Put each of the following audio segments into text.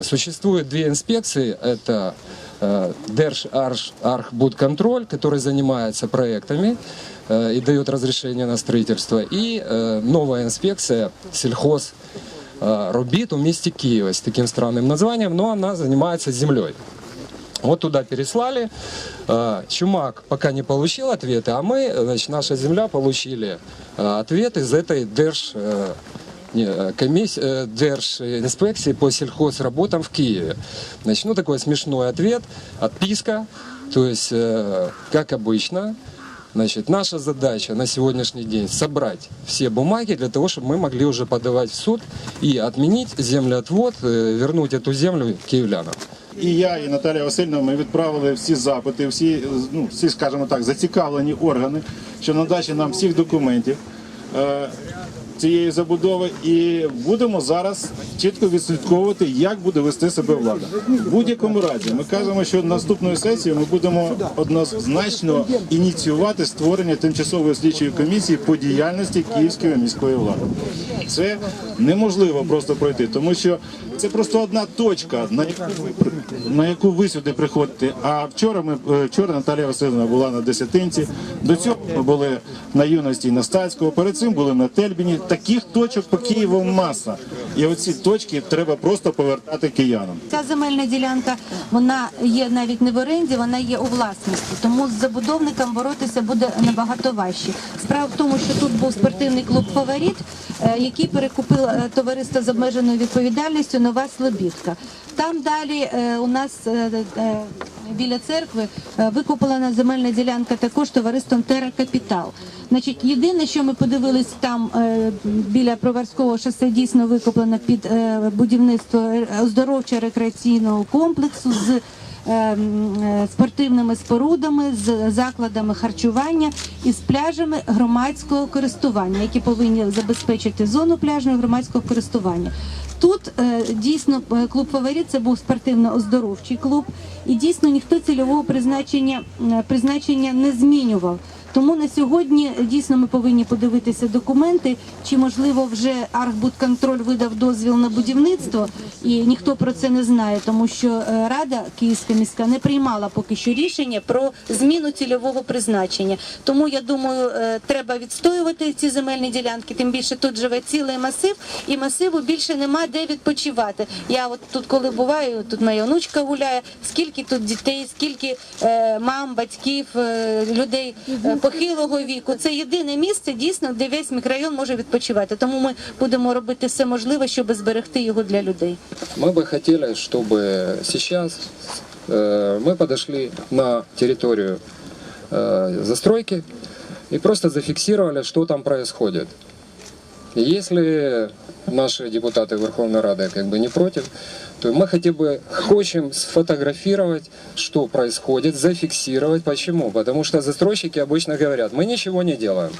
Существует две инспекции. Это э, Держархбудконтроль, который занимается проектами э, и дает разрешение на строительство, и э, новая инспекция сельхоз Робит в месте Киева с таким странным названием, но она занимается землей. Вот туда переслали. Чумак пока не получил ответы, а мы, значит, наша земля получили ответ из этой Держ э, не, э, комиссии, э, Держинспекции по сельхозработам в Киеве. Значит, ну такой смешной ответ, отписка, то есть, э, как обычно, Значит, наша задача на сегодняшний день собрать все бумаги для того, чтобы мы могли уже подавать в суд и отменить землеотвод, э, вернуть эту землю киевлянам. І я, і Наталія Васильівна, ми відправили всі запити, всі, ну, всі, скажімо так, зацікавлені органи, що надачі нам всіх документів е, цієї забудови. І будемо зараз чітко відслідковувати, як буде вести себе влада. В будь-якому разі, ми кажемо, що наступною сесією ми будемо однозначно ініціювати створення тимчасової слідчої комісії по діяльності Київської міської влади. Це неможливо просто пройти, тому що це просто одна точка, на яку ви, на яку ви сюди приходите. А вчора ми е, вчора Наталія Васильівна була на Десятинці. До цього ми були на юності і на Стацького. Перед цим були на Тельбіні. Таких точок по Києву маса. І оці точки треба просто повертати киянам. Ця земельна ділянка вона є навіть не в оренді, вона є у власності. Тому з забудовником боротися буде набагато важче. Справа в тому, що тут був спортивний клуб Фаворіт, е, який перекупило е, товариство з обмеженою відповідальністю Нова Слобідка. Там далі е, у нас біля церкви е, викуплена земельна ділянка також товариством Тера Капітал. Значить, єдине, що ми подивились там е, біля Проварського шосе дійсно викуплено під е, будівництво оздоровчо-рекреаційного комплексу з спортивними спорудами, з закладами харчування і з пляжами громадського користування, які повинні забезпечити зону пляжного громадського користування. Тут е, дійсно е, клуб фаворит це був спортивно-оздоровчий клуб, і дійсно ніхто цільового призначення е, призначення не змінював. Тому на сьогодні е, дійсно ми повинні подивитися документи, чи можливо вже Архбудконтроль видав дозвіл на будівництво, і ніхто про це не знає, тому що е, Рада Київська міська не приймала поки що рішення про зміну цільового призначення. Тому я думаю, е, треба відстоювати ці земельні ділянки. Тим більше тут живе цілий масив, і масиву більше нема де відпочивати. Я от тут, коли буваю, тут моя онучка гуляє. Скільки тут дітей, скільки мам, батьків, людей похилого віку. Це єдине місце, дійсно, де весь мікрорайон може відпочивати. Тому ми будемо робити все можливе, щоб зберегти його для людей. Мы бы хотели, чтобы сейчас э, мы подошли на территорию э, застройки и просто зафиксировали, что там происходит. И Если наши депутаты Верховной Рады как бы не против, То мы хотя бы хотим сфотографировать, что происходит, зафиксировать. Почему? Потому что застройщики обычно говорят, мы ничего не делаем.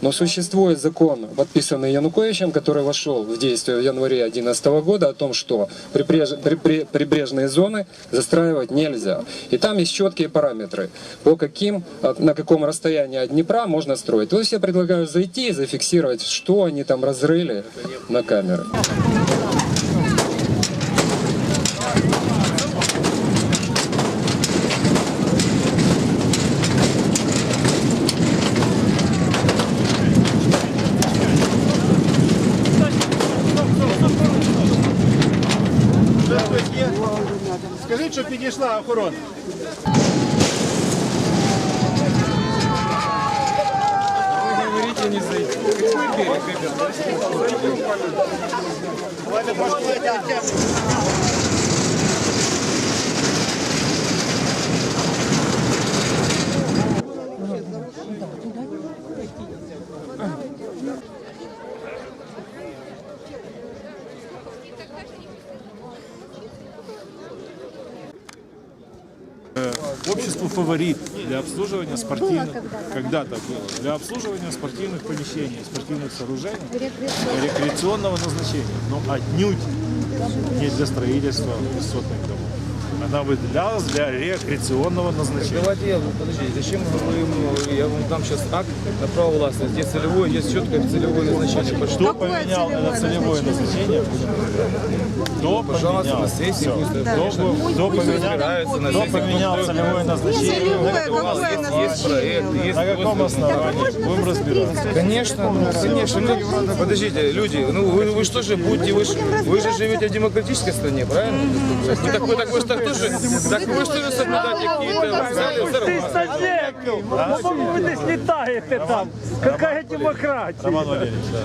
Но существует закон, подписанный Януковичем, который вошел в действие в январе 2011 года, о том, что прибреж- прибре- прибрежные зоны застраивать нельзя. И там есть четкие параметры, по каким, на каком расстоянии от Днепра можно строить. То есть я предлагаю зайти и зафиксировать, что они там разрыли на камеры. Скажіть, що підійшла охорона. Общество «Фаворит» для обслуживания спортивных, когда-то. Было, для обслуживания спортивных помещений, спортивных сооружений, рекреационного назначения, но отнюдь не для строительства высотных домов. Она выделялась для рекреационного назначения. Давайте я, подождите, зачем мы говорим, э, я вам дам сейчас акт на право властности, есть целевое, есть четкое целевое назначение. Почему? Кто поменял это целевое назначение? Кто Пожалуйста, поменял? на сессии пусть Кто, поменял, на целевое назначение? Целевое, какое назначение? проект, есть На каком основании? Будем разбираться. Конечно, ну, конечно. Ну, подождите, люди, ну вы, вы что же будете, вы, вы же живете в демократической стране, правильно? Вы так, вы, так, вы, ж так тоже, так вы что же соблюдаете какие-то официальные По-моему, вы десь літаєте там. Какая демократія? Роман Валерьевич, да.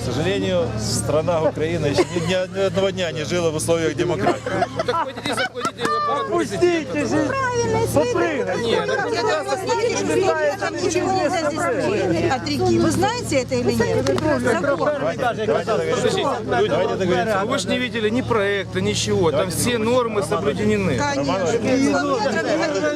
К сожалению, страна Украина еще ни, ни- ни одного дня не жила в условиях демократии. Так пойдите, заходите в аппарат Пустите же. Попрыгайте. Нет, От реки. Вы знаете это или нет? Вы же не видели ни проекта, ничего. Там все нормы соблюдены.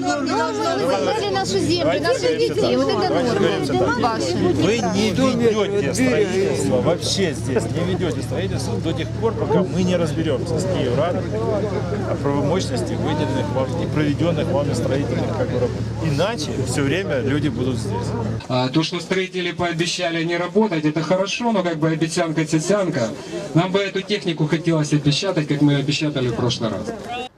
Взяли нашу землю, наших детей. Вот это норма. Ваши. Вы не ведете строительство, вообще здесь не ведете строительство до тех пор, пока мы не разберемся с Киеврадой о правомощности выделенных вам и проведенных вами строительных как бы, работ. Иначе все время люди будут здесь. А, То, что строители пообещали не работать, это хорошо, но как бы обещанка-тесянка. Нам бы эту технику хотелось опечатать, как мы опечатали в прошлый раз.